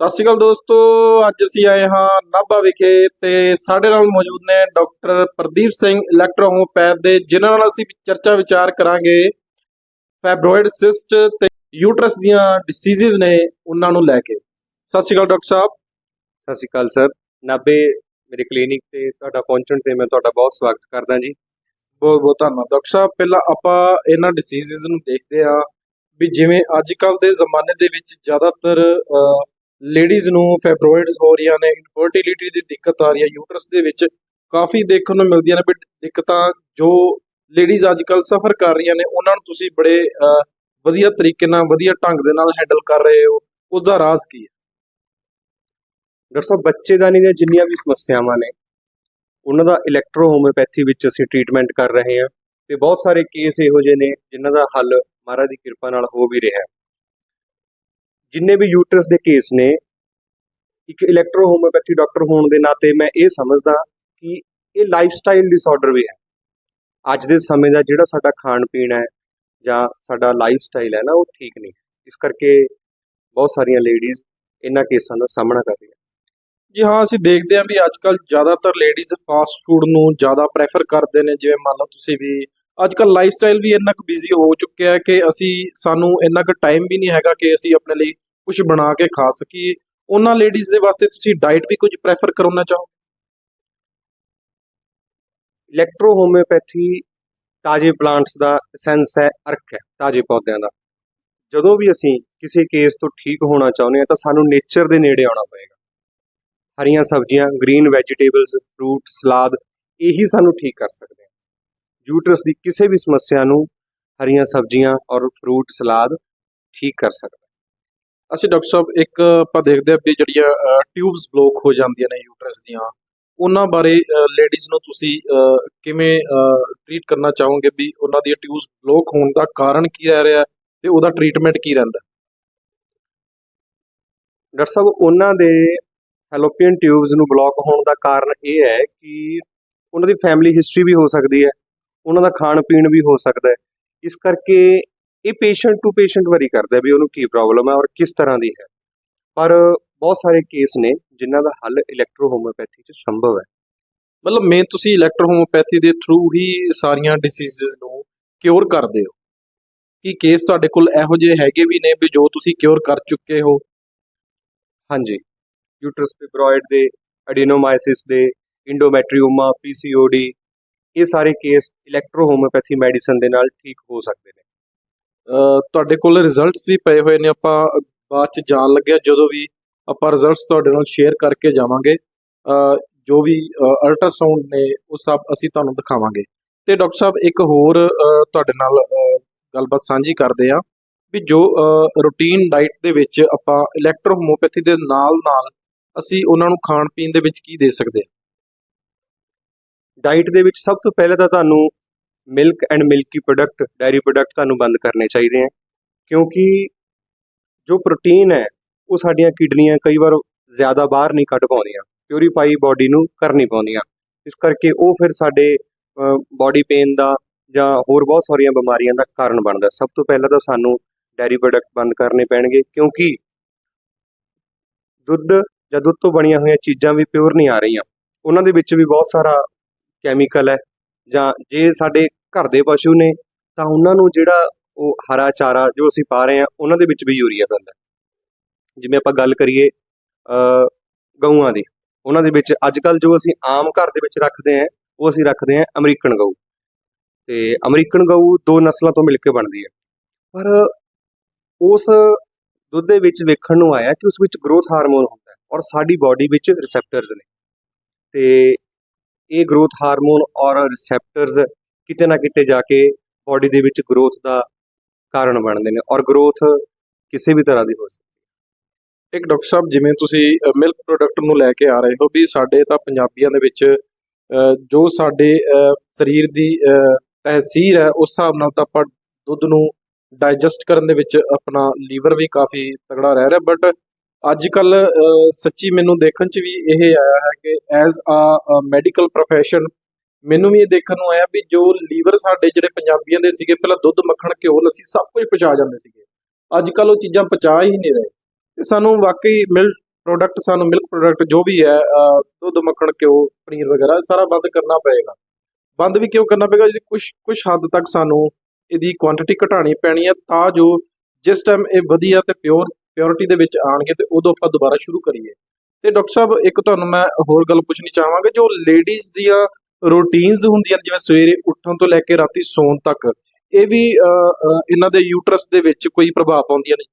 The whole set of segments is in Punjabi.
ਸਤਿ ਸ਼੍ਰੀ ਅਕਾਲ ਦੋਸਤੋ ਅੱਜ ਅਸੀਂ ਆਏ ਹਾਂ ਨਾਭਾ ਵਿਖੇ ਤੇ ਸਾਡੇ ਨਾਲ ਮੌਜੂਦ ਨੇ ਡਾਕਟਰ ਪ੍ਰਦੀਪ ਸਿੰਘ ਇਲੈਕਟ੍ਰੋਹੋਮੋਪੈਥ ਦੇ ਜਿਨ੍ਹਾਂ ਨਾਲ ਅਸੀਂ ਚਰਚਾ ਵਿਚਾਰ ਕਰਾਂਗੇ। ਫੈਬਰੋਇਡ ਸਿਸਟ ਤੇ ਯੂਟਰਸ ਦੀਆਂ ਡਿਸੀਜ਼ਸ ਨੇ ਉਹਨਾਂ ਨੂੰ ਲੈ ਕੇ। ਸਤਿ ਸ਼੍ਰੀ ਅਕਾਲ ਡਾਕਟਰ ਸਾਹਿਬ। ਸਤਿ ਸ਼੍ਰੀ ਅਕਾਲ ਸਰ। ਨਾਬੇ ਮੇਰੇ ਕਲੀਨਿਕ ਤੇ ਤੁਹਾਡਾ ਪਹੁੰਚਣ ਤੇ ਮੈਂ ਤੁਹਾਡਾ ਬਹੁਤ ਸਵਾਗਤ ਕਰਦਾ ਜੀ। ਬਹੁਤ ਬਹੁਤ ਧੰਨਵਾਦ ਡਾਕਟਰ ਸਾਹਿਬ। ਪਹਿਲਾਂ ਆਪਾਂ ਇਹਨਾਂ ਡਿਸੀਜ਼ਸ ਨੂੰ ਦੇਖਦੇ ਹਾਂ ਵੀ ਜਿਵੇਂ ਅੱਜ ਕੱਲ ਦੇ ਜ਼ਮਾਨੇ ਦੇ ਵਿੱਚ ਜ਼ਿਆਦਾਤਰ ਲੇਡੀਜ਼ ਨੂੰ ਫੈਬਰੋਇਡਸ ਹੋ ਰਹੀਆਂ ਨੇ ਇਨਫਰਟੀਲਿਟੀ ਦੀ ਦਿੱਕਤ ਆ ਰਹੀ ਹੈ ਯੂਟਰਸ ਦੇ ਵਿੱਚ ਕਾਫੀ ਦੇਖਣ ਨੂੰ ਮਿਲਦੀਆਂ ਨੇ ਵੀ ਦਿੱਕਤਾਂ ਜੋ ਲੇਡੀਜ਼ ਅੱਜ ਕੱਲ ਸਫਰ ਕਰ ਰਹੀਆਂ ਨੇ, ਉਹਨਾਂ ਨੂੰ ਤੁਸੀਂ ਬੜੇ ਵਧੀਆ ਤਰੀਕੇ ਨਾਲ, ਵਧੀਆ ਢੰਗ ਦੇ ਨਾਲ ਹੈਂਡਲ ਕਰ ਰਹੇ ਹੋ ਉਸ ਦਾ ਰਾਜ਼ ਕੀ ਹੈ? ਡਾਕਟਰ ਸਾਹਿਬ ਬੱਚੇਦਾਨੀ ਦੀਆਂ ਜਿੰਨੀਆਂ ਵੀ ਸਮੱਸਿਆਵਾਂ ਨੇ, ਉਹਨਾਂ ਦਾ ਇਲੈਕਟ੍ਰੋ ਹੋਮਿਓਪੈਥੀ ਵਿੱਚ ਅਸੀਂ ਟ੍ਰੀਟਮੈਂਟ ਕਰ ਰਹੇ ਹਾਂ, ਤੇ ਬਹੁਤ ਸਾਰੇ ਕੇਸ ਇਹੋ ਜਿਹੇ ਨੇ, ਜਿਨ੍ਹਾਂ ਦਾ ਹੱਲ ਮਹਾਰਾਜ ਦੀ ਕਿਰਪਾ ਨਾਲ ਹੋ ਵੀ ਰਿਹਾ ਹੈ। ਜਿੰਨੇ ਵੀ ਯੂਟਰਸ ਦੇ ਕੇਸ ਨੇ, ਇੱਕ ਇਲੈਕਟ੍ਰੋ ਹੋਮਿਓਪੈਥੀ ਡਾਕਟਰ ਹੋਣ ਦੇ ਨਾਤੇ ਮੈਂ ਇਹ ਸਮਝਦਾ ਕਿ ਇਹ ਲਾਈਫ ਸਟਾਈਲ ਡਿਸਆਰਡਰ ਵੀ ਹੈ। ਅੱਜ ਦੇ ਸਮੇਂ ਦਾ ਜਿਹੜਾ ਸਾਡਾ ਖਾਣ ਪੀਣ ਹੈ ਜਾਂ ਸਾਡਾ ਲਾਈਫ ਸਟਾਈਲ ਹੈ ਨਾ, ਉਹ ਠੀਕ ਨਹੀਂ। ਇਸ ਕਰਕੇ ਬਹੁਤ ਸਾਰੀਆਂ ਲੇਡੀਜ਼ ਇਹਨਾਂ ਕੇਸਾਂ ਦਾ ਸਾਹਮਣਾ ਕਰ ਰਹੀਆਂ। ਜੀ ਹਾਂ, ਅਸੀਂ ਦੇਖਦੇ ਹਾਂ ਵੀ ਅੱਜ ਕੱਲ ਜ਼ਿਆਦਾਤਰ ਲੇਡੀਜ਼ ਫਾਸਟ ਫੂਡ ਨੂੰ ਜ਼ਿਆਦਾ ਪ੍ਰੈਫਰ ਕਰਦੇ ਨੇ। ਜਿਵੇਂ ਮੰਨ ਲਓ ਤੁਸੀਂ ਵੀ ਅੱਜ ਕੱਲ ਲਾਈਫ ਸਟਾਈਲ ਵੀ ਇੰਨਾ ਕੁ ਬਿਜ਼ੀ ਹੋ ਚੁੱਕਿਆ ਹੈ ਕਿ ਅਸੀਂ, ਸਾਨੂੰ ਇੰਨਾ ਕੁ ਟਾਈਮ ਵੀ ਨਹੀਂ ਹੈਗਾ ਕਿ ਅਸੀਂ ਆਪਣੇ ਲਈ ਕੁਝ ਬਣਾ ਕੇ ਖਾ ਸਕੀਏ। ਉਹਨਾਂ ਲੇਡੀਜ਼ ਦੇ ਵਾਸਤੇ ਤੁਸੀਂ ਡਾਈਟ ਵੀ ਕੁਝ ਪ੍ਰੈਫਰ ਕਰਾਉਣਾ ਚਾਹੋ ਇਲੈਕਟ੍ਰੋ ਹੋਮਿਓਪੈਥੀ ਤਾਜ਼ੇ ਪਲਾਂਟਸ ਦਾ ਸੈਂਸ ਹੈ, ਅਰਕ ਹੈ, ਤਾਜ਼ੇ ਪੌਦਿਆਂ ਦਾ। ਜਦੋਂ ਵੀ ਅਸੀਂ ਕਿਸੇ ਕੇਸ ਤੋਂ ਠੀਕ ਹੋਣਾ ਚਾਹੁੰਦੇ ਹਾਂ ਤਾਂ ਸਾਨੂੰ ਨੇਚਰ ਦੇ ਨੇੜੇ ਆਉਣਾ ਪਏਗਾ। ਹਰੀਆਂ ਸਬਜ਼ੀਆਂ ਗ੍ਰੀਨ ਵੈਜੀਟੇਬਲਸ ਫਰੂਟ ਸਲਾਦ ਇਹੀ ਸਾਨੂੰ ਠੀਕ ਕਰ ਸਕਦੇ ਹਨ ਯੂਟਰਸ ਦੀ ਕਿਸੇ ਵੀ ਸਮੱਸਿਆ ਨੂੰ ਹਰੀਆਂ ਸਬਜ਼ੀਆਂ ਔਰ ਫਰੂਟ ਸਲਾਦ ਠੀਕ ਕਰ ਸਕਦਾ ਅਸੀਂ ਡਾਕਟਰ ਸਾਹਿਬ, ਇੱਕ ਆਪਾਂ ਦੇਖਦੇ ਹਾਂ ਵੀ ਜਿਹੜੀਆਂ ਟਿਊਬਸ ਬਲੌਕ ਹੋ ਜਾਂਦੀਆਂ ਨੇ ਯੂਟਰਸ ਦੀਆਂ, ਉਹਨਾਂ ਬਾਰੇ ਲੇਡੀਜ਼ ਨੂੰ ਤੁਸੀਂ ਕਿਵੇਂ ਟ੍ਰੀਟ ਕਰਨਾ ਚਾਹੋਗੇ ਵੀ ਉਹਨਾਂ ਦੀਆਂ ਟਿਊਬਸ ਬਲੌਕ ਹੋਣ ਦਾ ਕਾਰਨ ਕੀ ਰਹਿ ਰਿਹਾ ਹੈ ਤੇ ਉਹਦਾ ਟ੍ਰੀਟਮੈਂਟ ਕੀ ਰਹਿੰਦਾ ਡਾਕਟਰ ਸਾਹਿਬ, ਉਹਨਾਂ ਦੇ ਫੈਲੋਪੀਅਨ ਟਿਊਬਸ ਨੂੰ ਬਲੌਕ ਹੋਣ ਦਾ ਕਾਰਨ ਇਹ ਹੈ ਕਿ ਉਹਨਾਂ ਦੀ ਫੈਮਿਲੀ ਹਿਸਟਰੀ ਵੀ ਹੋ ਸਕਦੀ ਹੈ। ਉਹਨਾਂ ਦਾ ਖਾਣ ਪੀਣ ਵੀ ਹੋ ਸਕਦਾ ਹੈ। ਇਸ ਕਰਕੇ ਇਹ ਪੇਸ਼ੈਂਟ ਟੂ ਪੇਸ਼ੈਂਟ ਵਰੀ ਕਰਦਾ ਵੀ ਉਹਨੂੰ ਕੀ ਪ੍ਰੋਬਲਮ ਹੈ ਔਰ ਕਿਸ ਤਰ੍ਹਾਂ ਦੀ ਹੈ। ਪਰ ਬਹੁਤ ਸਾਰੇ ਕੇਸ ਨੇ ਜਿਨ੍ਹਾਂ ਦਾ ਹੱਲ ਇਲੈਕਟ੍ਰੋ ਹੋਮਿਓਪੈਥੀ 'ਚ ਸੰਭਵ ਹੈ। ਮਤਲਬ ਮੈਂ ਤੁਸੀਂ ਇਲੈਕਟ੍ਰੋਹੋਮੋਪੈਥੀ ਦੇ ਥਰੂ ਹੀ ਸਾਰੀਆਂ ਡਿਸੀਜ਼ਸ ਨੂੰ ਕਿਉਰ ਕਰਦੇ ਹੋ। ਕੀ ਕੇਸ ਤੁਹਾਡੇ ਕੋਲ ਇਹੋ ਜਿਹੇ ਹੈਗੇ ਵੀ ਨੇ ਵੀ ਜੋ ਤੁਸੀਂ ਕਿਉਰ ਕਰ ਚੁੱਕੇ ਹੋ? ਹਾਂਜੀ। ਯੂਟਰਸ ਫਿਬਰੋਇਡ ਦੇ ਐਡੀਨੋਮਾਈਸਿਸ ਦੇ ਇੰਡੋਮੈਟਰੀਓਮਾ ਪੀਸੀਓਡੀ ਇਹ ਸਾਰੇ ਕੇਸ ਇਲੈਕਟ੍ਰੋ ਹੋਮਿਓਪੈਥੀ ਮੈਡੀਸਨ ਦੇ ਨਾਲ ਠੀਕ ਹੋ ਸਕਦੇ ਨੇ। ਤੁਹਾਡੇ ਕੋਲ ਰਿਜ਼ਲਟਸ ਵੀ ਪਏ ਹੋਏ ਨੇ, ਆਪਾਂ ਬਾਅਦ ਚ ਜਾਣ ਲੱਗਿਆ ਜਦੋਂ ਵੀ ਆਪਾਂ ਰਿਜ਼ਲਟਸ ਤੁਹਾਡੇ ਨਾਲ ਸ਼ੇਅਰ ਕਰਕੇ ਜਾਵਾਂਗੇ। ਜੋ ਵੀ ਅਲਟਰਾਸਾਊਂਡ ਨੇ, ਉਹ ਸਭ ਅਸੀਂ ਤੁਹਾਨੂੰ ਦਿਖਾਵਾਂਗੇ। ਤੇ ਡਾਕਟਰ ਸਾਹਿਬ, ਇੱਕ ਹੋਰ ਤੁਹਾਡੇ ਨਾਲ ਗੱਲਬਾਤ ਸਾਂਝੀ ਕਰਦੇ ਆ ਵੀ ਜੋ ਰੂਟੀਨ ਡਾਈਟ ਦੇ ਵਿੱਚ ਆਪਾਂ ਇਲੈਕਟ੍ਰੋਹੋਮੋਪੈਥੀ ਦੇ ਨਾਲ ਨਾਲ ਅਸੀਂ ਉਹਨਾਂ ਨੂੰ ਖਾਣ ਪੀਣ ਦੇ ਵਿੱਚ ਕੀ ਦੇ ਸਕਦੇ ਹਾਂ। ਡਾਈਟ ਦੇ ਵਿੱਚ ਸਭ ਤੋਂ ਪਹਿਲਾਂ ਤਾਂ ਤੁਹਾਨੂੰ milk and milky product dairy product ਤੁਹਾਨੂੰ ਬੰਦ ਕਰਨੇ ਚਾਹੀਦੇ ਆ, ਕਿਉਂਕਿ ਜੋ ਪ੍ਰੋਟੀਨ ਹੈ, ਉਹ ਸਾਡੀਆਂ ਕਿਡਨੀਆਂ ਕਈ ਵਾਰ ਜ਼ਿਆਦਾ ਬਾਹਰ ਨਹੀਂ ਕੱਢ ਪਾਉਂਦੀਆਂ ਪਿਊਰੀਫਾਈ ਬਾਡੀ ਨੂੰ ਕਰਨੀ ਪਾਉਂਦੀਆਂ। ਇਸ ਕਰਕੇ ਉਹ ਫਿਰ ਸਾਡੇ ਬਾਡੀ ਪੇਨ ਦਾ ਜਾਂ ਹੋਰ ਬਹੁਤ ਸਾਰੀਆਂ ਬਿਮਾਰੀਆਂ ਦਾ ਕਾਰਨ ਬਣਦਾ। ਸਭ ਤੋਂ ਪਹਿਲਾਂ ਤਾਂ ਸਾਨੂੰ ਡੈਰੀ ਪ੍ਰੋਡਕਟ ਬੰਦ ਕਰਨੇ ਪੈਣਗੇ, ਕਿਉਂਕਿ ਦੁੱਧ ਜਾਂ ਦੁੱਧ ਤੋਂ ਬਣੀਆਂ ਹੋਈਆਂ ਚੀਜ਼ਾਂ ਵੀ ਪਿਓਰ ਨਹੀਂ ਆ ਰਹੀਆਂ। ਉਹਨਾਂ ਦੇ ਵਿੱਚ ਵੀ ਬਹੁਤ ਸਾਰਾ ਕੈਮੀਕਲ ਹੈ ਜਾਂ ਜੇ ਸਾਡੇ ਘਰ ਦੇ ਪਸ਼ੂ ਨੇ, ਤਾਂ ਉਹਨਾਂ ਨੂੰ ਜਿਹੜਾ ਉਹ ਹਰਾ ਚਾਰਾ ਜੋ ਅਸੀਂ ਪਾ ਰਹੇ ਹਾਂ, ਉਹਨਾਂ ਦੇ ਵਿੱਚ ਵੀ ਯੂਰੀਆ ਪੈਂਦਾ ਜਿਵੇਂ ਆਪਾਂ ਗੱਲ ਕਰੀਏ ਗਊਆਂ ਦੀ, ਉਹਨਾਂ ਦੇ ਵਿੱਚ ਅੱਜ ਕੱਲ ਜੋ ਅਸੀਂ ਆਮ ਘਰ ਦੇ ਵਿੱਚ ਰੱਖਦੇ ਹਾਂ, ਉਹ ਅਸੀਂ ਰੱਖਦੇ ਹਾਂ ਅਮਰੀਕਨ ਗਊ। ਤੇ ਅਮਰੀਕਨ ਗਊ ਦੋ ਨਸਲਾਂ ਤੋਂ ਮਿਲ ਕੇ ਬਣਦੀ ਹੈ। ਪਰ ਉਸ ਦੁੱਧ ਦੇ ਵਿੱਚ ਵੇਖਣ ਨੂੰ ਆਇਆ ਕਿ ਉਸ ਵਿੱਚ ਗਰੋਥ ਹਾਰਮੋਨ ਹੁੰਦਾ ਹੈ ਔਰ ਸਾਡੀ ਬਾਡੀ ਵਿੱਚ ਰਿਸੈਪਟਰਸ ਨੇ। ਤੇ ਇਹ ਗਰੋਥ ਹਾਰਮੋਨ ਔਰ ਰਿਸੈਪਟਰਸ ਕਿਤੇ ਨਾ ਕਿਤੇ ਜਾ ਕੇ ਬਾਡੀ ਦੇ ਵਿੱਚ ਗਰੋਥ ਦਾ ਕਾਰਨ ਬਣਦੇ ਨੇ ਔਰ ਗਰੋਥ ਕਿਸੇ ਵੀ ਤਰ੍ਹਾਂ ਦੀ ਹੋ ਸਕਦੀ ਹੈ। ਇੱਕ ਡਾਕਟਰ ਸਾਹਿਬ, ਜਿਵੇਂ ਤੁਸੀਂ ਮਿਲਕ ਪ੍ਰੋਡਕਟ ਨੂੰ ਲੈ ਕੇ ਆ ਰਹੇ ਹੋ ਵੀ ਸਾਡੇ ਤਾਂ ਪੰਜਾਬੀਆਂ ਦੇ ਵਿੱਚ ਜੋ ਸਾਡੇ ਸਰੀਰ ਦੀ ਤਹਿਸੀਰ ਹੈ, ਉਸ ਹਿਸਾਬ ਨਾਲ ਤਾਂ ਆਪਾਂ ਦੁੱਧ ਨੂੰ ਡਾਈਜੈਸਟ ਕਰਨ ਦੇ ਵਿੱਚ ਆਪਣਾ ਲੀਵਰ ਵੀ ਕਾਫੀ ਤਗੜਾ ਰਹਿ ਰਿਹਾ ਬਟ ਅੱਜ ਕੱਲ ਸੱਚੀ ਮੈਨੂੰ ਦੇਖਣ ਚ ਵੀ ਇਹ ਆਇਆ ਹੈ ਕਿ ਐਜ਼ ਆ ਮੈਡੀਕਲ ਪ੍ਰੋਫੈਸ਼ਨ ਮੈਨੂੰ ਵੀ ਇਹ ਦੇਖਣ ਨੂੰ ਆਇਆ ਵੀ ਜੋ ਲੀਵਰ ਸਾਡੇ ਜਿਹੜੇ ਪੰਜਾਬੀਆਂ ਦੇ ਸੀਗੇ, ਪਹਿਲਾਂ ਦੁੱਧ, ਮੱਖਣ, ਘਿਓ, ਲੱਸੀ ਸਭ ਕੁਝ ਪਚਾ ਜਾਂਦੇ ਸੀਗੇ। ਅੱਜ ਕੱਲ ਉਹ ਚੀਜ਼ਾਂ ਪਚਾ ਹੀ ਨਹੀਂ ਰਹੇ। ਤੇ ਸਾਨੂੰ ਵਾਕਈ ਮਿਲ ਪ੍ਰੋਡਕਟ ਸਾਨੂੰ ਮਿਲਕ ਪ੍ਰੋਡਕਟ ਜੋ ਵੀ ਹੈ ਦੁੱਧ, ਮੱਖਣ, ਘਿਓ, ਪਨੀਰ ਵਗੈਰਾ ਸਾਰਾ ਬੰਦ ਕਰਨਾ ਪਏਗਾ। ਬੰਦ ਵੀ ਕਿਉਂ ਕਰਨਾ ਪਏਗਾ? ਜੀ ਕੁਝ ਕੁਝ ਹੱਦ ਤੱਕ ਸਾਨੂੰ ਇਹਦੀ ਕੁਆਂਟੀਟੀ ਘਟਾਣੀ ਪੈਣੀ ਹੈ ਤਾਂ ਜੋ ਜਿਸ ਟਾਈਮ ਇਹ ਵਧੀਆ ਤੇ ਪਿਓਰ ਪਿਓਰਿਟੀ ਦੇ ਵਿੱਚ ਆਣਗੇ ਤੇ ਉਦੋਂ ਆਪਾਂ ਦੁਬਾਰਾ ਸ਼ੁਰੂ ਕਰੀਏ। ਤੇ ਡਾਕਟਰ ਸਾਹਿਬ, ਇੱਕ ਤੁਹਾਨੂੰ ਮੈਂ ਹੋਰ ਗੱਲ ਪੁੱਛਣੀ ਚਾਹਾਂਗਾ, ਜੋ ਲੇਡੀਜ਼ ਦੀਆਂ ਰੂਟੀਨਸ ਹੁੰਦੀਆਂ ਜਿਵੇਂ ਸਵੇਰੇ ਉੱਠਣ ਤੋਂ ਲੈ ਕੇ ਰਾਤੀ ਸੌਣ ਤੱਕ, ਇਹ ਵੀ ਇਹਨਾਂ ਦੇ ਯੂਟਰਸ ਦੇ ਵਿੱਚ ਕੋਈ ਪ੍ਰਭਾਵ ਪਾਉਂਦੀਆਂ ਨੇ?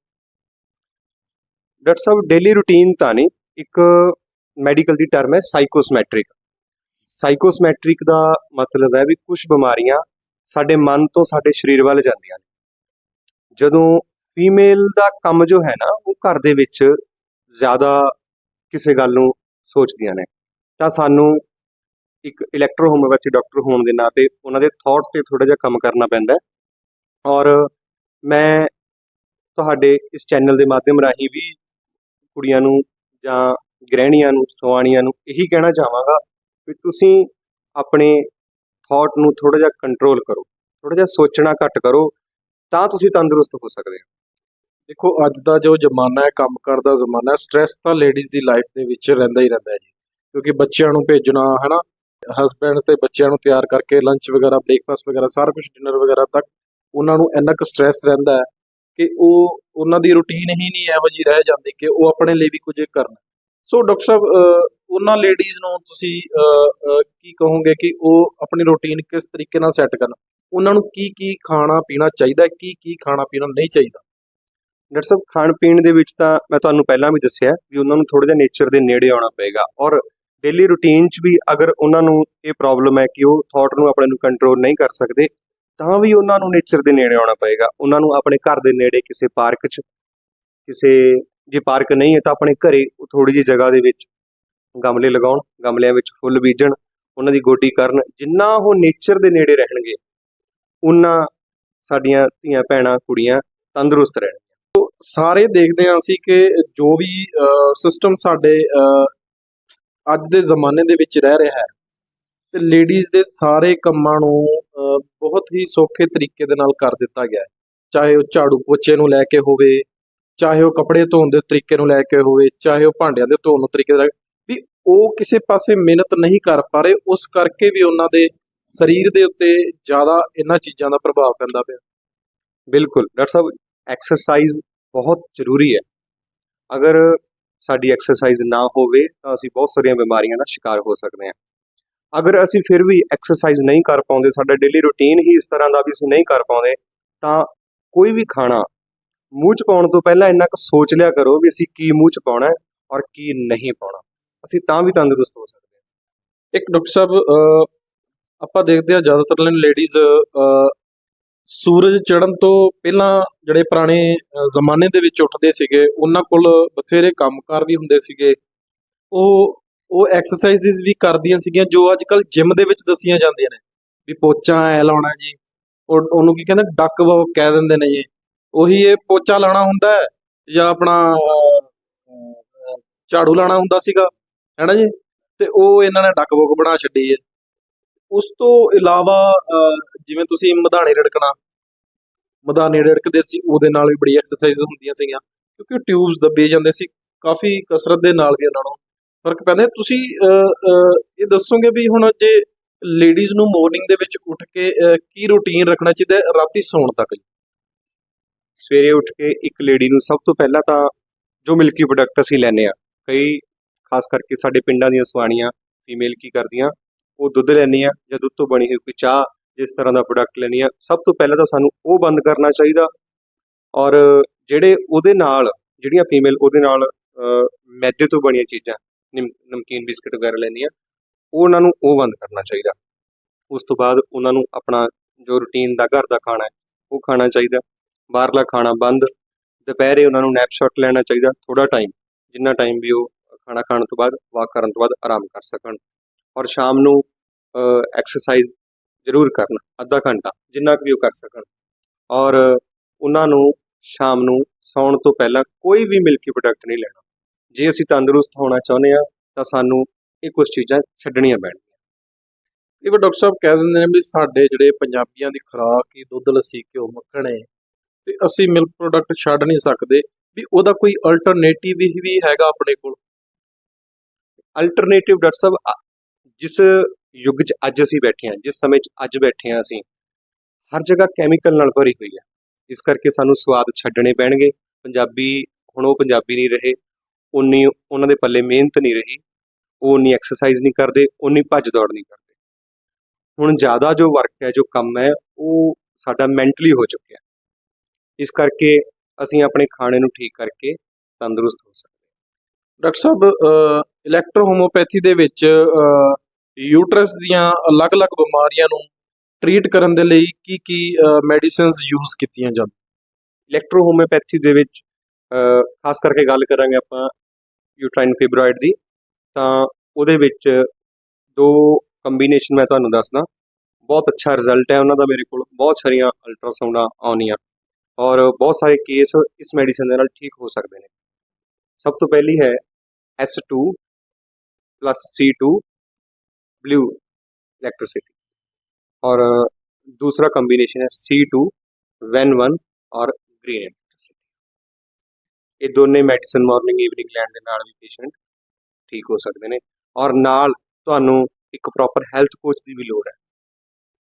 ਡਾਕਟਰ ਸਾਹਿਬ ਡੇਲੀ ਰੂਟੀਨ ਤਾਂ ਨਹੀਂ, ਇੱਕ ਮੈਡੀਕਲ ਦੀ ਟਰਮ ਹੈ ਸਾਈਕੋਸਮੈਟ੍ਰਿਕ ਸਾਈਕੋਸਮੈਟ੍ਰਿਕ ਦਾ ਮਤਲਬ ਹੈ ਵੀ ਕੁਝ ਬਿਮਾਰੀਆਂ ਸਾਡੇ ਮਨ ਤੋਂ ਸਾਡੇ ਸਰੀਰ ਵੱਲ ਜਾਂਦੀਆਂ ਨੇ। ਜਦੋਂ ਫੀਮੇਲ ਦਾ ਕੰਮ ਜੋ ਹੈ ਨਾ, ਉਹ ਘਰ ਦੇ ਵਿੱਚ ਜ਼ਿਆਦਾ ਕਿਸੇ ਗੱਲ ਨੂੰ ਸੋਚਦੀਆਂ ਨੇ। ਤਾਂ ਸਾਨੂੰ ਇੱਕ ਇਲੈਕਟ੍ਰੋਹੋਮਿਓਪੈਥੀ ਡਾਕਟਰ ਹੋਣ ਦੇ ਨਾਤੇ ਉਹਨਾਂ ਦੇ ਥਾਟ ਤੇ ਥੋੜਾ ਜਿਹਾ ਕੰਮ ਕਰਨਾ ਪੈਂਦਾ ਔਰ ਮੈਂ ਤੁਹਾਡੇ ਇਸ ਚੈਨਲ ਦੇ ਮਾਧਿਅਮ ਰਾਹੀਂ ਵੀ ਕੁੜੀਆਂ ਨੂੰ ਜਾਂ ਗ੍ਰਹਿਣੀਆਂ ਨੂੰ, ਸਵਾਣੀਆਂ ਨੂੰ ਇਹੀ ਕਹਿਣਾ ਚਾਹਾਂਗਾ ਵੀ ਤੁਸੀਂ ਆਪਣੇ ਥਾਟ ਨੂੰ ਥੋੜਾ ਜਿਹਾ ਕੰਟਰੋਲ ਕਰੋ ਥੋੜਾ ਜਿਹਾ ਸੋਚਣਾ ਘੱਟ ਕਰੋ, ਤਾਂ ਤੁਸੀਂ ਤੰਦਰੁਸਤ ਹੋ ਸਕਦੇ ਹੋ। ਦੇਖੋ, ਅੱਜ ਦਾ ਜੋ ਜ਼ਮਾਨਾ ਹੈ ਕੰਮਕਾਰ ਦਾ ਜ਼ਮਾਨਾ ਹੈ ਸਟ੍ਰੈਸ ਤਾਂ ਲੇਡੀਜ਼ ਦੀ ਲਾਈਫ ਦੇ ਵਿੱਚ ਰਹਿੰਦਾ ਹੀ ਰਹਿੰਦਾ ਹੈ ਜੀ। ਕਿਉਂਕਿ ਬੱਚਿਆਂ ਨੂੰ ਭੇਜਣਾ, ਹਨਾ ਹਸਬੈਂਡ ਤੇ ਬੱਚਿਆਂ ਨੂੰ ਤਿਆਰ ਕਰਕੇ ਲੰਚ ਵਗੈਰਾ ਬ੍ਰੇਕਫਾਸਟ ਵਗੈਰਾ, ਸਾਰਾ ਕੁਝ ਡਿਨਰ ਵਗੈਰਾ ਤੱਕ ਉਹਨਾਂ ਨੂੰ ਇੰਨਾ ਕੁ ਸਟ੍ਰੈਸ ਰਹਿੰਦਾ ਹੈ ਕਿ ਉਹ, ਉਹਨਾਂ ਦੀ ਰੁਟੀਨ ਹੀ ਨਹੀਂ ਇਹੋ ਜਿਹੀ ਰਹਿ ਜਾਂਦੀ ਕਿ ਉਹ ਆਪਣੇ ਲਈ ਵੀ ਕੁਝ ਕਰਨ। ਸੋ ਡਾਕਟਰ ਸਾਹਿਬ ਉਹਨਾਂ ਲੇਡੀਜ਼ ਨੂੰ ਤੁਸੀਂ ਕੀ ਕਹੋਗੇ ਕਿ ਉਹ ਆਪਣੀ ਰੁਟੀਨ ਕਿਸ ਤਰੀਕੇ ਨਾਲ ਸੈੱਟ ਕਰਨ? ਉਹਨਾਂ ਨੂੰ ਕੀ ਕੀ ਖਾਣਾ ਪੀਣਾ ਚਾਹੀਦਾ ਕੀ ਕੀ ਖਾਣਾ ਪੀਣਾ ਨਹੀਂ ਚਾਹੀਦਾ? ਡਾਕਟਰ ਸਾਹਿਬ, ਖਾਣ ਪੀਣ ਦੇ ਵਿੱਚ ਤਾਂ ਮੈਂ ਤੁਹਾਨੂੰ ਪਹਿਲਾਂ ਵੀ ਦੱਸਿਆ ਵੀ ਉਹਨਾਂ ਨੂੰ ਥੋੜਾ ਜਿਹਾ ਨੇਚਰ ਦੇ ਨੇੜੇ ਆਉਣਾ ਪਏਗਾ ਔਰ ਡੇਲੀ ਰੂਟੀਨ 'ਚ ਵੀ ਅਗਰ ਉਹਨਾਂ ਨੂੰ ਇਹ ਪ੍ਰੋਬਲਮ ਹੈ ਕਿ ਉਹ ਥਾਟ ਨੂੰ ਆਪਣੇ ਨੂੰ ਕੰਟਰੋਲ ਨਹੀਂ ਕਰ ਸਕਦੇ, ਤਾਂ ਵੀ ਉਹਨਾਂ ਨੂੰ ਨੇਚਰ ਦੇ ਨੇੜੇ ਆਉਣਾ ਪਏਗਾ। ਉਹਨਾਂ ਨੂੰ ਆਪਣੇ ਘਰ ਦੇ ਨੇੜੇ ਕਿਸੇ ਪਾਰਕ 'ਚ, ਕਿਸੇ, ਜੇ ਪਾਰਕ ਨਹੀਂ ਹੈ ਤਾਂ ਆਪਣੇ ਘਰੇ ਥੋੜੀ ਜਿਹੀ ਜਗ੍ਹਾ ਦੇ ਵਿੱਚ ਗਮਲੇ ਲਗਾਉਣ, ਗਮਲਿਆਂ ਵਿੱਚ ਫੁੱਲ ਬੀਜਣ, ਉਹਨਾਂ ਦੀ ਗੋਡੀ ਕਰਨ, ਜਿੰਨਾ ਉਹ ਨੇਚਰ ਦੇ ਨੇੜੇ ਰਹਿਣਗੇ ਉਨਾ ਸਾਡੀਆਂ ਧੀਆਂ, ਭੈਣਾਂ, ਕੁੜੀਆਂ ਤੰਦਰੁਸਤ ਰਹਿਣਗੀਆਂ। ਸਾਰੇ ਦੇਖਦੇ ਹਾਂ ਅਸੀਂ ਕਿ ਜੋ ਵੀ ਸਿਸਟਮ ਸਾਡੇ ਅਹ, ਅੱਜ ਦੇ ਜ਼ਮਾਨੇ ਦੇ ਵਿੱਚ ਰਹਿ ਰਿਹਾ ਹੈ ਤੇ ਲੇਡੀਜ਼ ਦੇ ਸਾਰੇ ਕੰਮਾਂ ਨੂੰ ਬਹੁਤ ਹੀ ਸੌਖੇ ਤਰੀਕੇ ਦੇ ਨਾਲ ਕਰ ਦਿੱਤਾ ਗਿਆ ਹੈ। ਚਾਹੇ ਉਹ ਝਾੜੂ ਪੋਚੇ ਨੂੰ ਲੈ ਕੇ ਹੋਵੇ ਚਾਹੇ ਉਹ ਕੱਪੜੇ ਧੋਣ ਦੇ ਤਰੀਕੇ ਨੂੰ ਲੈ ਕੇ ਹੋਵੇ ਚਾਹੇ ਉਹ ਭਾਂਡਿਆਂ ਦੇ ਧੋਣ ਨੂੰ ਤਰੀਕੇ ਦਾ ਵੀ ਉਹ ਕਿਸੇ ਪਾਸੇ ਮਿਹਨਤ ਨਹੀਂ ਕਰ ਪਾ ਰਹੇ ਉਸ ਕਰਕੇ ਵੀ ਉਹਨਾਂ ਦੇ ਸਰੀਰ ਦੇ ਉੱਤੇ ਜ਼ਿਆਦਾ ਇਹਨਾਂ ਚੀਜ਼ਾਂ ਦਾ ਪ੍ਰਭਾਵ ਪੈਂਦਾ ਪਿਆ। ਬਿਲਕੁਲ। ਡਾਕਟਰ ਸਾਹਿਬ ਐਕਸਰਸਾਈਜ਼ ਬਹੁਤ ਜ਼ਰੂਰੀ ਹੈ। ਅਗਰ ਸਾਡੀ ਐਕਸਰਸਾਈਜ਼ ਨਾ ਹੋਵੇ ਤਾਂ ਅਸੀਂ ਬਹੁਤ ਸਾਰੀਆਂ ਬਿਮਾਰੀਆਂ ਦਾ ਸ਼ਿਕਾਰ ਹੋ ਸਕਦੇ ਹਾਂ। ਅਗਰ ਅਸੀਂ ਫਿਰ ਵੀ ਐਕਸਰਸਾਈਜ਼ ਨਹੀਂ ਕਰ ਪਾਉਂਦੇ, ਸਾਡਾ ਡੇਲੀ ਰੁਟੀਨ ਹੀ ਇਸ ਤਰ੍ਹਾਂ ਦਾ ਵੀ ਅਸੀਂ ਨਹੀਂ ਕਰ ਪਾਉਂਦੇ, ਤਾਂ ਕੋਈ ਵੀ ਖਾਣਾ ਮੂੰਹ 'ਚ ਪਾਉਣ ਤੋਂ ਪਹਿਲਾਂ ਇੰਨਾ ਕੁ ਸੋਚ ਲਿਆ ਕਰੋ ਵੀ ਅਸੀਂ ਕੀ ਮੂੰਹ 'ਚ ਪਾਉਣਾ ਹੈ ਔਰ ਕੀ ਨਹੀਂ ਪਾਉਣਾ। ਅਸੀਂ ਤਾਂ ਵੀ ਤੰਦਰੁਸਤ ਹੋ ਸਕਦੇ ਹਾਂ। ਇੱਕ ਡਾਕਟਰ ਸਾਹਿਬ ਆਪਾਂ ਦੇਖਦੇ ਆ ਜ਼ਿਆਦਾਤਰ ਲੇਡੀਜ਼ ਸੂਰਜ ਚੜਨ ਤੋਂ ਪਹਿਲਾਂ ਜਿਹੜੇ ਪੁਰਾਣੇ ਜ਼ਮਾਨੇ ਦੇ ਵਿੱਚ ਉੱਠਦੇ ਸੀਗੇ, ਉਹਨਾਂ ਕੋਲ ਬਥੇਰੇ ਕੰਮਕਾਰ ਵੀ ਹੁੰਦੇ ਸੀਗੇ। ਉਹ ਉਹ ਐਕਸਰਸਾਈਜ਼ਸ ਵੀ ਕਰਦੀਆਂ ਸੀਗੀਆਂ, ਜੋ ਅੱਜ ਕੱਲ ਜਿਮ ਦੇ ਵਿੱਚ ਦਸੀਆਂ ਜਾਂਦੀਆਂ ਨੇ। ਵੀ ਪੋਚਾ ਐ ਲਾਉਣਾ ਜੀ ਉਹਨੂੰ ਕੀ ਕਹਿੰਦੇ, ਡੱਕ ਵਾਕ ਕਹਿ ਦਿੰਦੇ ਨੇ ਜੀ। ਉਹੀ ਇਹ ਪੋਚਾ ਲਾਣਾ ਹੁੰਦਾ ਜਾਂ ਆਪਣਾ ਝਾੜੂ ਲਾਣਾ ਹੁੰਦਾ ਸੀਗਾ ਹੈਨਾ ਜੀ? ਤੇ ਉਹ ਇਹਨਾਂ ਨੇ ਡੱਕ ਬੁੱਕ ਬਣਾ ਛੱਡੀ ਹੈ। ਉਸ ਤੋਂ ਇਲਾਵਾ ਜਿਵੇਂ ਤੁਸੀਂ ਮਧਾਣੀ ਰੜਕਣਾ, ਮਧਾਣੀ ਰੜਕਦੇ ਸੀ, ਉਹਦੇ ਨਾਲ ਵੀ ਬੜੀ ਐਕਸਰਸਾਈਜ਼ ਹੁੰਦੀਆਂ ਸੀਗੀਆਂ, ਕਿਉਂਕਿ ਟਿਊਬਸ ਦੱਬੇ ਜਾਂਦੇ ਸੀ, ਕਾਫੀ ਕਸਰਤ ਦੇ ਨਾਲ ਵੀ ਉਹਨਾਂ ਨੂੰ ਫ਼ਰਕ ਪੈਂਦਾ। ਤੁਸੀਂ ਇਹ ਦੱਸੋਗੇ ਵੀ ਹੁਣ ਜੇ ਲੇਡੀਜ਼ ਨੂੰ ਮਾਰਨਿੰਗ ਦੇ ਵਿੱਚ ਉੱਠ ਕੇ ਕੀ ਰੂਟੀਨ ਰੱਖਣਾ ਚਾਹੀਦਾ ਹੈ ਰਾਤੀ ਸੌਣ ਤੱਕ ਸਵੇਰੇ ਉੱਠ ਕੇ ਇੱਕ ਲੇਡੀ ਨੂੰ ਸਭ ਤੋਂ ਪਹਿਲਾਂ ਤਾਂ ਜੋ ਮਿਲਕੀ ਪ੍ਰੋਡਕਟ ਅਸੀਂ ਲੈਨੇ ਆ ਕਈ, ਖਾਸ ਕਰਕੇ ਸਾਡੇ ਪਿੰਡਾਂ ਦੀਆਂ ਸਵਾਣੀਆਂ ਫੀਮੇਲ ਕੀ ਕਰਦੀਆਂ ਉਹ ਦੁੱਧ ਲੈਂਦੀਆਂ ਜਾਂ ਦੁੱਧ ਤੋਂ ਬਣੀ ਹੋਈ ਕੋਈ ਚਾਹ, ਜਿਸ ਤਰ੍ਹਾਂ ਦਾ ਪ੍ਰੋਡਕਟ ਲੈਂਦੀਆਂ ਸਭ ਤੋਂ ਪਹਿਲਾਂ ਤਾਂ ਸਾਨੂੰ ਉਹ ਬੰਦ ਕਰਨਾ ਚਾਹੀਦਾ ਔਰ ਜਿਹੜੇ ਉਹਦੇ ਨਾਲ, ਜਿਹੜੀਆਂ ਫੀਮੇਲ ਉਹਦੇ ਨਾਲ ਮੈਦੇ ਤੋਂ ਬਣੀਆਂ ਚੀਜ਼ਾਂ, ਨਿਮ- ਨਮਕੀਨ, ਬਿਸਕਟ ਵਗੈਰਾ ਲੈਂਦੀਆਂ, ਉਹ ਉਹਨਾਂ ਨੂੰ ਉਹ ਬੰਦ ਕਰਨਾ ਚਾਹੀਦਾ। ਉਸ ਤੋਂ ਬਾਅਦ ਉਹਨਾਂ ਨੂੰ ਆਪਣਾ ਜੋ ਰੂਟੀਨ ਦਾ ਘਰ ਦਾ ਖਾਣਾ ਹੈ, ਉਹ ਖਾਣਾ ਚਾਹੀਦਾ। ਬਾਹਰਲਾ ਖਾਣਾ ਬੰਦ, ਦੁਪਹਿਰੇ ਉਹਨਾਂ ਨੂੰ ਨੈਪ ਸ਼ਾਟ ਲੈਣਾ ਚਾਹੀਦਾ ਥੋੜਾ ਟਾਈਮ ਜਿੰਨਾ ਟਾਈਮ ਵੀ ਉਹ ਖਾਣਾ ਖਾਣ ਤੋਂ ਬਾਅਦ ਵਾਕ ਕਰਨ ਤੋਂ ਬਾਅਦ ਆਰਾਮ ਕਰ ਸਕਣ। ਔਰ ਸ਼ਾਮ ਨੂੰ ਐਕਸਰਸਾਈਜ਼ ਜ਼ਰੂਰ ਕਰਨ ਅੱਧਾ ਘੰਟਾ ਜਿੰਨਾ ਕੁ ਵੀ ਉਹ ਕਰ ਸਕਣ। ਔਰ ਉਹਨਾਂ ਨੂੰ ਸ਼ਾਮ ਨੂੰ ਸੌਣ ਤੋਂ ਪਹਿਲਾਂ ਕੋਈ ਵੀ ਮਿਲਕੀ ਪ੍ਰੋਡਕਟ ਨਹੀਂ ਲੈਣਾ। ਜੇ ਅਸੀਂ ਤੰਦਰੁਸਤ ਹੋਣਾ ਚਾਹੁੰਦੇ ਆ ਤਾਂ ਸਾਨੂੰ ਇਹ ਕੁਝ ਚੀਜ਼ਾਂ ਛੱਡਣੀਆਂ ਪੈਣਗੀਆਂ। ਇਹ ਵੀ ਡਾਕਟਰ ਸਾਹਿਬ ਕਹਿ ਦਿੰਦੇ ਨੇ ਵੀ ਸਾਡੇ ਜਿਹੜੇ ਪੰਜਾਬੀਆਂ ਦੀ ਖੁਰਾਕ ਹੀ ਦੁੱਧ ਲੱਸੀ ਘਿਓ ਮੱਖਣ ਹੈ ਤੇ ਅਸੀਂ ਮਿਲਕ ਪ੍ਰੋਡਕਟ ਛੱਡ ਨਹੀਂ ਸਕਦੇ ਵੀ ਉਹਦਾ ਕੋਈ ਅਲਟਰਨੇਟਿਵ ਵੀ ਹੈਗਾ ਆਪਣੇ ਕੋਲ। ਅਲਟਰਨੇਟਿਵ ਡਾਕਟਰ ਸਾਹਿਬ ਜਿਸ ਯੁੱਗ 'ਚ ਅੱਜ ਅਸੀਂ ਬੈਠੇ ਹਾਂ, ਜਿਸ ਸਮੇਂ 'ਚ ਅੱਜ ਬੈਠੇ ਹਾਂ ਅਸੀਂ, ਹਰ ਜਗ੍ਹਾ ਕੈਮੀਕਲ ਨਾਲ ਭਰੀ ਹੋਈ ਹੈ। ਇਸ ਕਰਕੇ ਸਾਨੂੰ ਸਵਾਦ ਛੱਡਣੇ ਪੈਣਗੇ। ਪੰਜਾਬੀ, ਹੁਣ ਉਹ ਪੰਜਾਬੀ ਨਹੀਂ ਰਹੇ, ਉਨੀ ਉਹਨਾਂ ਦੇ ਪੱਲੇ ਮਿਹਨਤ ਨਹੀਂ ਰਹੀ, ਉਹ ਉਨੀ ਐਕਸਰਸਾਈਜ਼ ਨਹੀਂ ਕਰਦੇ, ਉਨੀ ਭੱਜ ਦੌੜ ਨਹੀਂ ਕਰਦੇ। ਹੁਣ ਜ਼ਿਆਦਾ ਜੋ ਵਰਕ ਹੈ, ਜੋ ਕੰਮ ਹੈ, ਉਹ ਸਾਡਾ ਮੈਂਟਲੀ ਹੋ ਚੁੱਕਿਆ ਇਸ ਕਰਕੇ ਅਸੀਂ ਆਪਣੇ ਖਾਣੇ ਨੂੰ ਠੀਕ ਕਰਕੇ ਤੰਦਰੁਸਤ ਹੋ ਸਕਦੇ ਡਾਕਟਰ ਸਾਹਿਬ ਇਲੈਕਟ੍ਰੋ ਹੋਮੋਪੈਥੀ ਦੇ ਵਿੱਚ ਯੂਟਰਸ ਦੀਆਂ ਅਲੱਗ-ਅਲੱਗ ਬਿਮਾਰੀਆਂ ਨੂੰ ਟ੍ਰੀਟ ਕਰਨ ਦੇ ਲਈ ਕੀ ਕੀ ਮੈਡੀਸਿਨਸ ਯੂਜ਼ ਕੀਤੀਆਂ ਜਾਂਦੀਆਂ ਇਲੈਕਟ੍ਰੋ ਹੋਮਿਓਪੈਥੀ ਦੇ ਵਿੱਚ ਖਾਸ ਕਰਕੇ ਗੱਲ ਕਰਾਂਗੇ ਆਪਾਂ ਯੂਟਰਾਈਨ ਫਿਬਰੋਇਡ ਦੀ, ਤਾਂ ਉਹਦੇ ਵਿੱਚ ਦੋ ਕੰਬੀਨੇਸ਼ਨ ਮੈਂ ਤੁਹਾਨੂੰ ਦੱਸਦਾ। ਬਹੁਤ ਅੱਛਾ ਰਿਜ਼ਲਟ ਹੈ ਉਹਨਾਂ ਦਾ ਮੇਰੇ ਕੋਲ, ਬਹੁਤ ਸਾਰੀਆਂ ਅਲਟਰਾਸਾਊਂਡਾਂ ਆਉਣੀਆਂ ਔਰ ਬਹੁਤ ਸਾਰੇ ਕੇਸ ਇਸ ਮੈਡੀਸਨ ਦੇ ਨਾਲ ਠੀਕ ਹੋ ਸਕਦੇ ਨੇ। ਸਭ ਤੋਂ ਪਹਿਲੀ ਹੈ S2 C2 ਬਲੂ ਇਲੈਕਟ੍ਰਿਸਿਟੀ ਔਰ दूसरा कॉम्बिनेशन है C2 WEN1 ਔਰ ਗ੍ਰੀਨ ਇਲੈਕਟ੍ਰਿਸਿਟੀ ਇਹ ਦੋਨੇ ਮੈਡੀਸਨ ਮਾਰਨਿੰਗ ਈਵਨਿੰਗ ਲੈਣ ਦੇ ਨਾਲ ਵੀ ਪੇਸ਼ੈਂਟ ਠੀਕ ਹੋ ਸਕਦੇ ਨੇ ਔਰ ਨਾਲ ਤੁਹਾਨੂੰ ਇੱਕ ਪ੍ਰੋਪਰ ਹੈਲਥ ਕੋਚ ਦੀ ਵੀ ਲੋੜ ਹੈ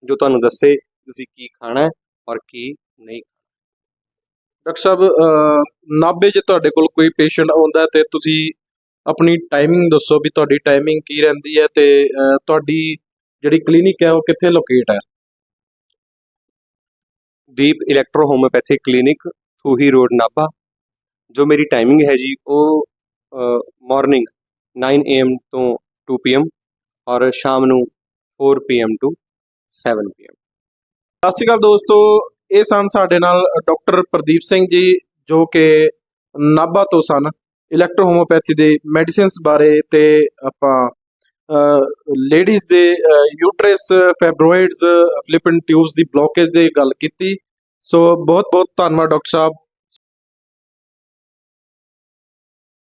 ਜੋ ਤੁਹਾਨੂੰ ਦੱਸੇ ਤੁਸੀਂ ਕੀ ਖਾਣਾ ਹੈ ਔਰ ਕੀ ਨਹੀਂ ਡਾਕਟਰ ਸਾਹਿਬ ਅਹ, ਨਾਭੇ 'ਚ ਤੁਹਾਡੇ ਕੋਲ ਕੋਈ ਪੇਸ਼ੈਂਟ ਆਉਂਦਾ ਹੈ ਤੇ ਤੁਸੀਂ ਆਪਣੀ ਟਾਈਮਿੰਗ ਦੱਸੋ ਵੀ ਤੁਹਾਡੀ ਟਾਈਮਿੰਗ ਕੀ ਰਹਿੰਦੀ ਹੈ ਤੇ ਤੁਹਾਡੀ ਜਿਹੜੀ ਕਲੀਨਿਕ ਹੈ ਉਹ ਕਿੱਥੇ ਲੋਕੇਟ ਹੈ? Deep electro homoeopathic clinic Thuhi road Nabha ਜੋ ਮੇਰੀ ਟਾਈਮਿੰਗ ਹੈ ਜੀ ਉਹ ਮਾਰਨਿੰਗ 9 am ਤੋਂ 2 pm ਔਰ ਸ਼ਾਮ ਨੂੰ 4 pm to 7 pm ਸਤਿ ਸ਼੍ਰੀ ਅਕਾਲ ਦੋਸਤੋ ਇਹ ਸਨ ਸਾਡੇ ਨਾਲ ਡਾਕਟਰ ਪ੍ਰਦੀਪ ਸਿੰਘ ਜੀ ਜੋ ਕਿ ਨਾਭਾ ਤੋਂ ਸਨ। ਇਲੈਕਟ੍ਰੋਹੋਮੋਪੈਥੀ ਦੇ ਮੈਡੀਸਿਨਸ ਬਾਰੇ ਤੇ ਆਪਾਂ ਲੇਡੀਜ਼ ਦੇ ਯੂਟਰਸ ਫੈਬਰੋਇਡਸ ਫਲਿਪਨ ਟਿਊਬਸ ਦੀ ਬਲੋਕੇਜ ਦੇ ਗੱਲ ਕੀਤੀ। ਸੋ ਬਹੁਤ ਬਹੁਤ ਧੰਨਵਾਦ ਡਾਕਟਰ ਸਾਹਿਬ।